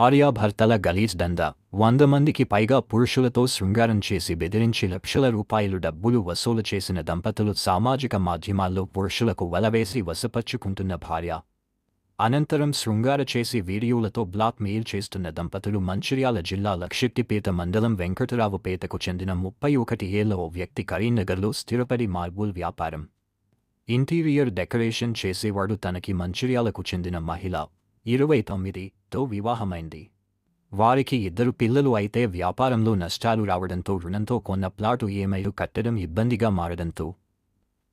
ఆర్యాభర్తల గలీజ్ దంద. వంద మందికి పైగా పురుషులతో శృంగారం చేసి బెదిరించి లక్షల రూపాయలు డబ్బులు వసూలు చేసిన దంపతులు సామాజిక మాధ్యమాల్లో పురుషులకు వలవేసి వసపరుచుకుంటున్న భార్య. అనంతరం శృంగార చేసి వీడియోలతో బ్లాక్ మెయిల్ చేస్తున్న దంపతులు మంచిర్యాల జిల్లా లక్షిట్టిపేట మండలం వెంకటరావుపేటకు చెందిన ముప్పై ఒకటి ఏళ్ళ ఓ వ్యక్తి కరీంనగర్లో స్థిరపడి మార్బుల్ వ్యాపారం. ఇంటీరియర్ డెకరేషన్ చేసేవాడు తనకి మంచిర్యాలకు చెందిన మహిళ. ఇరవై తొమ్మిదితో వివాహమైంది. వారికి ఇద్దరు పిల్లలు అయితే వ్యాపారంలో నష్టాలు రావడంతో రుణంతో కొన్న ప్లాటు ఏమైలు కట్టడం ఇబ్బందిగా మారడంతో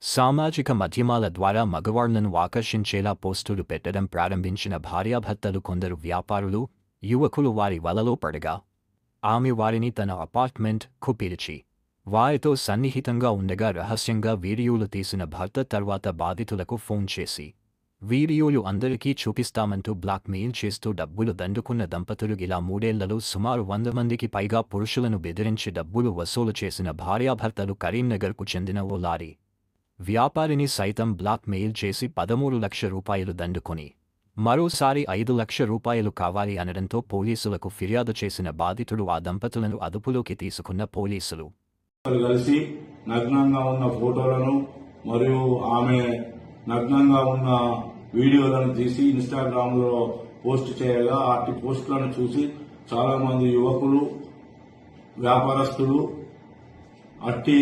సామాజిక మాధ్యమాల ద్వారా మగవాళ్ళను ఆకర్షించేలా పోస్టులు పెట్టడం ప్రారంభించిన భార్యాభర్తలు కొందరు వ్యాపారులు యువకులు వారి వలలో పడగా ఆమె వారిని తన అపార్ట్మెంట్కు పిలిచి వారితో సన్నిహితంగా ఉండగా రహస్యంగా వీడియోలు తీసిన భర్త తర్వాత బాధితులకు ఫోన్ చేసి వీడియోలు అందరికీ చూపిస్తామంటూ బ్లాక్మెయిల్ చేస్తూ డబ్బులు దండుకున్న దంపతులు ఇలా మూడేళ్ళలో సుమారు వంద మందికి పైగా పురుషులను బెదిరించి డబ్బులు వసూలు చేసిన భార్యాభర్తలు కరీంనగర్కు చెందిన ఓ లారీ. వ్యాపారిని సైతం బ్లాక్మెయిల్ చేసి పదమూడు లక్ష రూపాయలు దండుకొని మరోసారి ఐదు లక్ష రూపాయలు కావాలి అనడంతో పోలీసులకు ఫిర్యాదు చేసిన బాధితుడు ఆ దంపతులను అదుపులోకి తీసుకున్న పోలీసులు. కలిసి నగ్నంగా ఉన్న ఫోటోలను మరియు ఆమె నగ్నంగా ఉన్న వీడియోలను తీసి ఇన్స్టాగ్రామ్లో పోస్ట్ చేయగా అట్టి పోస్టులను చూసి చాలా మంది యువకులు వ్యాపారస్తులు అట్టి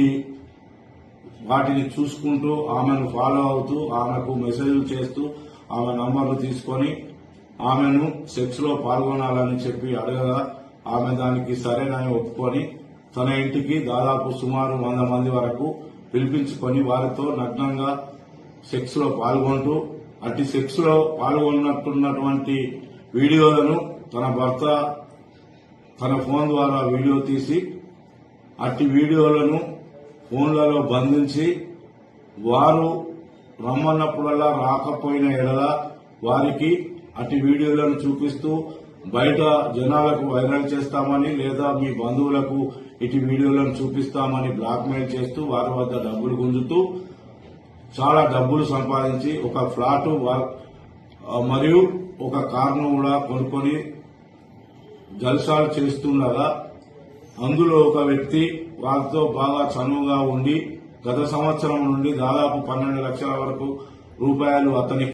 వాటిని చూసుకుంటూ ఆమెను ఫాలో అవుతూ ఆమెకు మెసేజ్లు చేస్తూ ఆమె నంబర్లు తీసుకొని ఆమెను సెక్స్లో పాల్గొనాలని చెప్పి అడగగా ఆమె దానికి సరేనని ఒప్పుకొని తన ఇంటికి దాదాపు సుమారు వంద మంది వరకు పిలిపించుకొని వారితో నగ్నంగా సెక్స్లో పాల్గొంటూ అట్టి సెక్స్లో పాల్గొన్నట్టున్నటువంటి వీడియోలను తన భర్త తన ఫోన్ ద్వారా వీడియో తీసి అట్టి వీడియోలను ఫోన్లలో బంధించి వారు రమ్మన్నప్పుడల్లా రాకపోయిన ఎడల వారికి అట్టి వీడియోలను చూపిస్తూ బయట జనాలకు వైరల్ చేస్తామని లేదా మీ బంధువులకు ఇటు వీడియోలను చూపిస్తామని బ్లాక్మెయిల్ చేస్తూ వారి వద్ద డబ్బులు గుంజుతూ చాలా డబ్బులు సంపాదించి ఒక ఫ్లాట్ మరియు ఒక కార్ను కూడా కొనుక్కొని జల్సాలు చేస్తుండగా అందులో ఒక వ్యక్తి వారితో బాగా చనువుగా ఉండి గత సంవత్సరం నుండి దాదాపు పన్నెండు లక్షల వరకు రూపాయలు అతని